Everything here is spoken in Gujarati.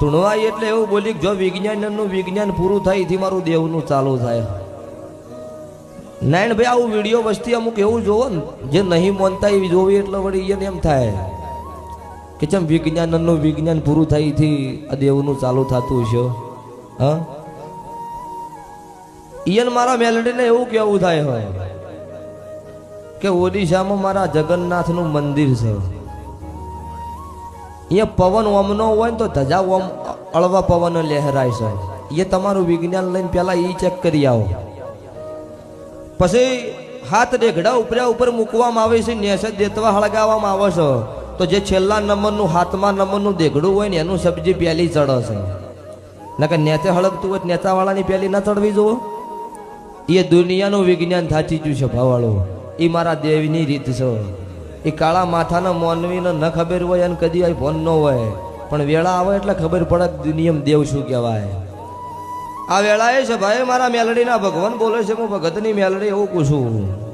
ધૂણવાય એટલે એવું બોલી જો વિજ્ઞાનનું વિજ્ઞાન પૂરું થાય, એથી મારું દેવનું ચાલુ થાય. નાયણ ભાઈ, આવું વીડિયો વસ્તી અમુક એવું જોવો ને, જે નહીં માનતા એ જોવી એટલે વળી એને એમ થાય કે ચમ વિજ્ઞાનનું વિજ્ઞાન પૂરું થાય, એથી આ દેવનું ચાલુ થતું છે હા? ઈયન મારા મેલડીને એવું કેવું થાય હોય કે ઓડિશામાં મારા જગન્નાથનું મંદિર છે. અહીંયા પવન ઓમનો હોય ને તો ધજા ઓમ અળવા પવન લહેરાય છે. એ તમારું વિજ્ઞાન લઈને પહેલાં એ ચેક કરી આવો. પછી હાથ રેઘડા ઉપર્યા ઉપર મૂકવામાં આવે છે, નેસે દેતવા હળગાવવામાં આવે છે. તો જે છેલ્લા નંબરનું, હાથમાં નંબરનું દેઘડું હોય ને એનું સબ્જી પહેલી ચડે છે. નકર નેતે હળગતું હોય નેચાવાળાની પહેલી ના ચડવી જુઓ. એ દુનિયાનું વિજ્ઞાન થાચી ગયું છે ભાવાળો. એ મારા દેવની રીત છે. એ કાળા માથાના મોનવીને ન ખબર હોય અને કદી આ ફોન ન હોય. પણ વેળા આવે એટલે ખબર પડે કે દુનિયામાં દેવ શું કહેવાય. આ વેળા એ છે, ભાઈ, મારા મેલડીના ભગવાન બોલે છે, હું ભગતની મેલડી એવું પૂછું.